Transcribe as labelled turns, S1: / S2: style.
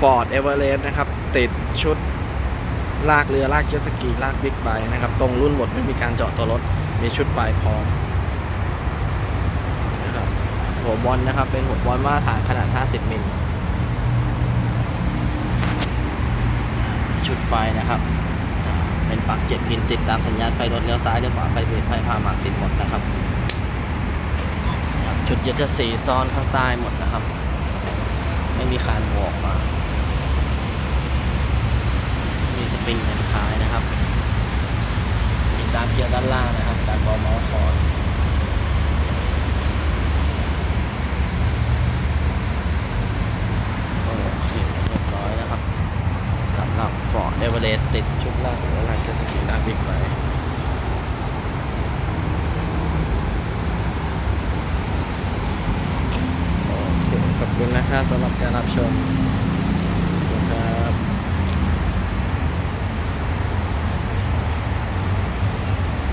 S1: Ford Everest นะครับ ติดชุดลากเรือ ลากเจ็ตสกี ลากบิ๊กไบค์นะครับ ตรงรุ่นหมดไม่มีการเจาะตัวรถ มีชุดไฟพร้อมนะครับหัวบอลนะครับ เป็นหัวบอลมาตรฐานขนาด 50 มิล ชุดไฟนะครับ เป็นปลั๊กเจ็ดพินติดตามสัญญาณไฟรถเลี้ยวซ้ายเลี้ยวขวาไฟเบรกไฟพาหมากติดหมดนะครับ ชุดยึดจะสีซ้อนข้างใต้หมดนะครับ ไม่มีคานหัวออกมา มีสปริงแอนคายนะครับ มีตามเกี ยด้านล่างนะครับการบอลเมาส์คอร์ดโอเคเรียบร้อยนะครับสำหรับ Ford Everest ติดชุดล่างหรือลายเจตสกีลากบิ๊กไบค์โอเคขอบคุณนะครับสำหรับการรับชม